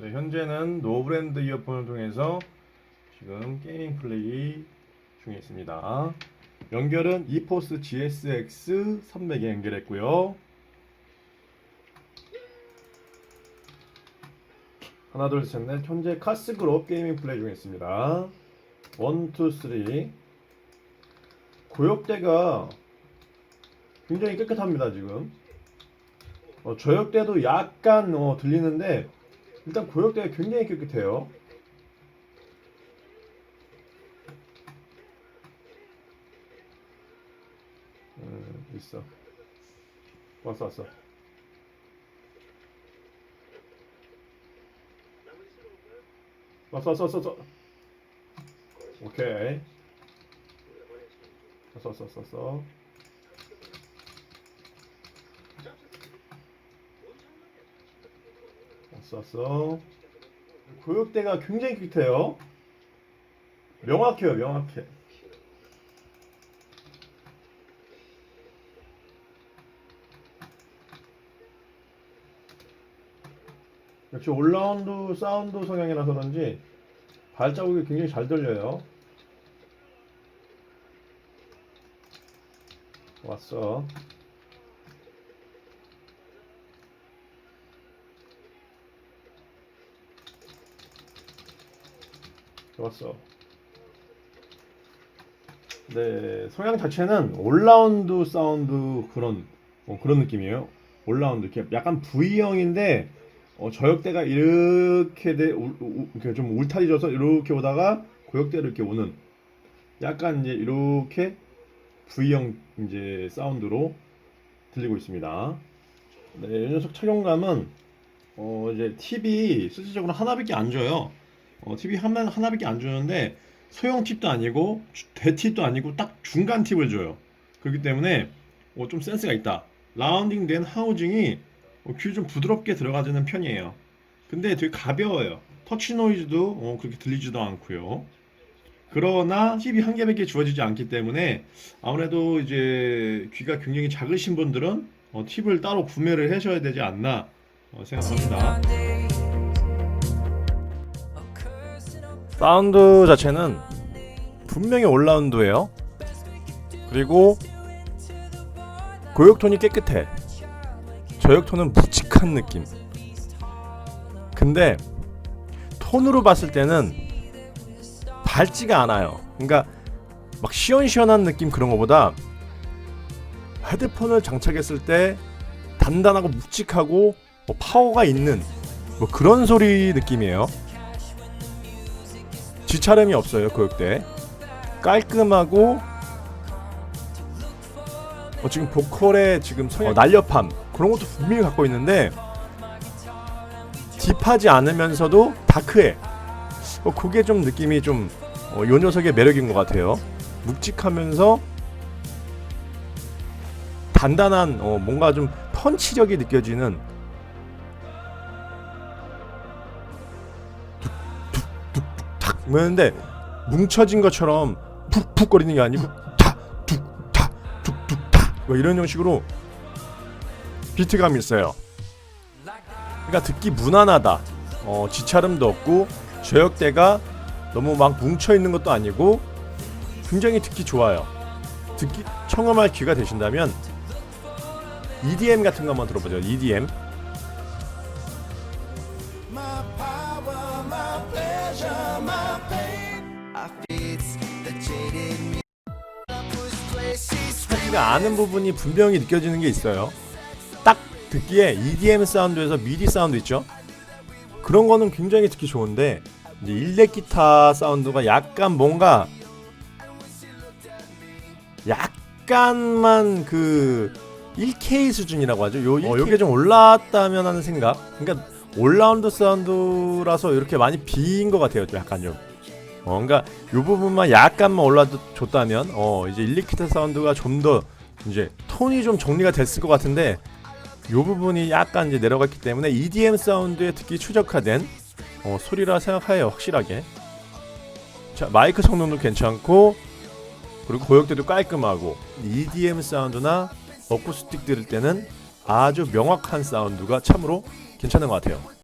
네, 현재는 노브랜드 이어폰을 통해서 지금 게이밍 플레이 중에 있습니다. 연결은 e포스 GSX 300에 연결했고요. 하나 둘 셋 넷 현재 카스그룹 게이밍 플레이 중에 있습니다. 1, 2, 3 고역대가 굉장히 깨끗합니다 지금 어, 저역대도 약간 어, 들리는데 일단 고역대가 굉장히 깨끗해요. 음, 있어. 왔어 왔어. 왔어 왔어 왔어 왔어. 오케이. 왔어 왔어 왔어 왔어 왔어. 고역대가 굉장히 깨끗해요. 명확해요 명확해. 역시 올라운드 사운드 성향이라서 그런지 발자국이 굉장히 잘 들려요. 왔어 좋았어. 네, 성향 자체는 올라운드 사운드 그런 어, 그런 느낌이에요. 올라운드 이렇게 약간 V형인데 어, 저역대가 이렇게 돼, 울, 울, 이렇게 좀 울타리져서 이렇게 오다가 고역대로 이렇게 오는 약간 이제 이렇게 V형 이제 사운드로 들리고 있습니다. 네, 이 녀석 착용감은 어, 이제 TV 실질적으로 하나밖에 안 줘요. 어, TV 하나, 하나밖에 안 주는데 소형 팁도 아니고 대팁도 아니고 딱 중간 팁을 줘요. 그렇기 때문에 어, 좀 센스가 있다. 라운딩 된 하우징이 어, 귀에 좀 부드럽게 들어가지는 편이에요. 근데 되게 가벼워요. 터치 노이즈도 어, 그렇게 들리지도 않고요. 그러나 TV 한 개밖에 주어지지 않기 때문에 아무래도 이제 귀가 굉장히 작으신 분들은 어, 팁을 따로 구매를 하셔야 되지 않나 어, 생각합니다. 사운드 자체는 분명히 올라운드예요. 그리고 고역톤이 깨끗해. 저역톤은 묵직한 느낌. 근데 톤으로 봤을 때는 밝지가 않아요. 그러니까 막 시원시원한 느낌 그런 거보다 헤드폰을 장착했을 때 단단하고 묵직하고 뭐 파워가 있는 뭐 그런 소리 느낌이에요. 지차림이 없어요 고역대. 깔끔하고 어, 지금 보컬의 지금 성향, 어, 날렵함. 그런 것도 분명히 갖고 있는데 딥하지 않으면서도 다크해. 어, 그게 좀 느낌이 좀 어, 요 녀석의 매력인 것 같아요. 묵직하면서 단단한 어, 뭔가 좀 펀치력이 느껴지는 탁 뭐였는데 뭉쳐진 것처럼 푹푹 거리는 게 아니고 타툭타툭툭타 뭐 이런 형식으로 비트감이 있어요. 그러니까 듣기 무난하다. 어, 지차름도 없고 저역대가 너무 막 뭉쳐 있는 것도 아니고 굉장히 듣기 좋아요. 듣기 청음할 귀가 되신다면 EDM 같은 거 한번 들어보죠. EDM. 하지가 않은 부분이 분명히 느껴지는 게 있어요. 딱 듣기에 EDM 사운드에서 미디 사운드 있죠? 그런 거는 굉장히 듣기 좋은데 이제 일렉 기타 사운드가 약간 뭔가 약간만 그 1K 수준이라고 하죠. 요, 어, 요게 좀 올랐다면 하는 생각. 그러니까 올라운드 사운드라서 이렇게 많이 비인 것 같아요. 좀 약간 좀. 어, 그러니까 요 부분만 약간만 올라줬다면 어 이제 일렉 기타 사운드가 좀 더 이제 톤이 좀 정리가 됐을 것 같은데 요 부분이 약간 이제 내려갔기 때문에 EDM 사운드에 특히 최적화된 어, 소리라 생각해요 확실하게. 자 마이크 성능도 괜찮고 그리고 고역대도 깔끔하고 EDM 사운드나 어쿠스틱 들을 때는 아주 명확한 사운드가 참으로 괜찮은 것 같아요.